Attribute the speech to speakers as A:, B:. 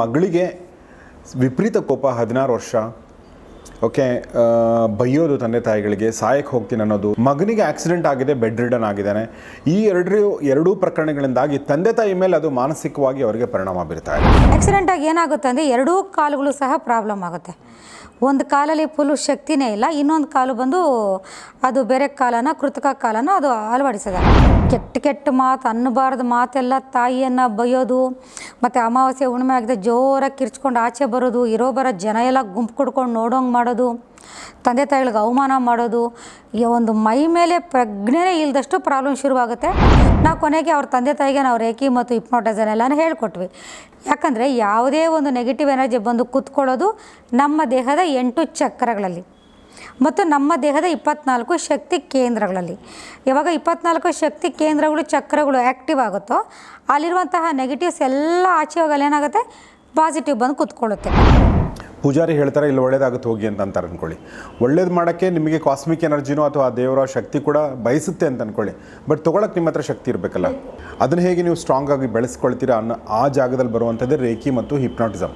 A: ಮಗಳಿಗೆ ವಿಪರೀತ ಕೋಪ ಹದಿನಾರು ವರ್ಷ. ಓಕೆ ಬೈಯೋದು ತಂದೆ ತಾಯಿಗಳಿಗೆ, ಸಾಯಕ್ಕೆ ಹೋಗ್ತೀನಿ ಅನ್ನೋದು. ಮಗನಿಗೆ ಆಕ್ಸಿಡೆಂಟ್ ಆಗಿದೆ ಬೆಡ್ ರಿಡನ್ ಆಗಿದ್ದಾನೆ. ಈ ಎರಡು ಎರಡೂ ಪ್ರಕರಣಗಳಿಂದಾಗಿ ತಂದೆ ತಾಯಿ ಮೇಲೆ ಅದು ಮಾನಸಿಕವಾಗಿ ಅವರಿಗೆ ಪರಿಣಾಮ ಬೀರ್ತಾ ಇದೆ.
B: ಆಕ್ಸಿಡೆಂಟ್ ಆಗಿ ಏನಾಗುತ್ತೆ ಅಂದರೆ, ಎರಡೂ ಕಾಲುಗಳು ಸಹ ಪ್ರಾಬ್ಲಮ್ ಆಗುತ್ತೆ. ಒಂದು ಕಾಲಲ್ಲಿ ಫುಲ್ಲು ಶಕ್ತಿನೇ ಇಲ್ಲ, ಇನ್ನೊಂದು ಕಾಲು ಬಂದು ಅದು ಬೇರೆ ಕಾಲನ, ಕೃತಕ ಕಾಲನ ಅದು ಅಳವಡಿಸಿದೆ. ಕೆಟ್ಟ ಕೆಟ್ಟ ಮಾತು, ಅನ್ನಬಾರ್ದು ಮಾತೆಲ್ಲ ತಾಯಿಯನ್ನು ಬೈಯೋದು, ಮತ್ತು ಅಮಾವಾಸ್ಯೆ ಹುಣ್ಣಿಮೆ ಆಗದೆ ಜೋರಾಗಿ ಕಿರ್ಚ್ಕೊಂಡು ಆಚೆ ಬರೋದು, ಇರೋ ಬರೋ ಜನ ಎಲ್ಲ ಗುಂಪು ಕುಡ್ಕೊಂಡು ನೋಡೋಂಗೆ ಮಾಡೋದು. ತಂದೆ ತಾಯಿಗಳಿಗೆ ಅವಮಾನ ಮಾಡೋದು, ಈ ಒಂದು ಮೈ ಮೇಲೆ ಪ್ರಜ್ಞೆನೇ ಇಲ್ಲದಷ್ಟು ಪ್ರಾಬ್ಲಮ್ ಶುರುವಾಗುತ್ತೆ. ನಾವು ಕೊನೆಗೆ ಅವ್ರ ತಂದೆ ತಾಯಿಗೆ ನಾವು ರೇಖಿ ಮತ್ತು ಇಪ್ನೋಟೈಸನ್ ಎಲ್ಲನೂ ಹೇಳ್ಕೊಟ್ವಿ. ಯಾಕಂದರೆ ಯಾವುದೇ ಒಂದು ನೆಗೆಟಿವ್ ಎನರ್ಜಿ ಬಂದು ಕೂತ್ಕೊಳ್ಳೋದು ನಮ್ಮ ದೇಹದ ಎಂಟು ಚಕ್ರಗಳಲ್ಲಿ ಮತ್ತು ನಮ್ಮ ದೇಹದ ಇಪ್ಪತ್ನಾಲ್ಕು ಶಕ್ತಿ ಕೇಂದ್ರಗಳಲ್ಲಿ. ಯಾವಾಗ ಇಪ್ಪತ್ನಾಲ್ಕು ಶಕ್ತಿ ಕೇಂದ್ರಗಳು, ಚಕ್ರಗಳು ಆ್ಯಕ್ಟಿವ್ ಆಗುತ್ತೋ, ಅಲ್ಲಿರುವಂತಹ ನೆಗೆಟಿವ್ಸ್ ಎಲ್ಲ ಆಚೆ ಹೋಗಲ್ಲ ಏನಾಗುತ್ತೆ ಪಾಸಿಟಿವ್ ಬಂದು ಕೂತ್ಕೊಳ್ಳುತ್ತೆ.
A: ಪೂಜಾರಿ ಹೇಳ್ತಾರೆ, ಇಲ್ಲಿ ಒಳ್ಳೇದಾಗುತ್ತೆ, ಹೋಗಿ ಅಂತ ಅಂತಾರೆ ಅಂದ್ಕೊಳ್ಳಿ ಒಳ್ಳೇದು ಮಾಡೋಕ್ಕೆ ನಿಮಗೆ ಕಾಸ್ಮಿಕ್ ಎನರ್ಜಿನೋ ಅಥವಾ ಆ ದೇವರ ಶಕ್ತಿ ಕೂಡ ಬಯಸುತ್ತೆ ಅಂತ ಅಂದ್ಕೊಳ್ಳಿ ಬಟ್ ತೊಗೊಳಕ್ಕೆ ನಿಮ್ಮ ಹತ್ರ ಶಕ್ತಿ ಇರಬೇಕಲ್ಲ. ಅದನ್ನು ಹೇಗೆ ನೀವು ಸ್ಟ್ರಾಂಗ್ ಆಗಿ ಬೆಳೆಸ್ಕೊಳ್ತೀರಾ ಅನ್ನೋ ಆ ಜಾಗದಲ್ಲಿ ಬರುವಂಥದ್ದೇ ರೇಖಿ ಮತ್ತು ಹಿಪ್ನಾಟಿಸಮ್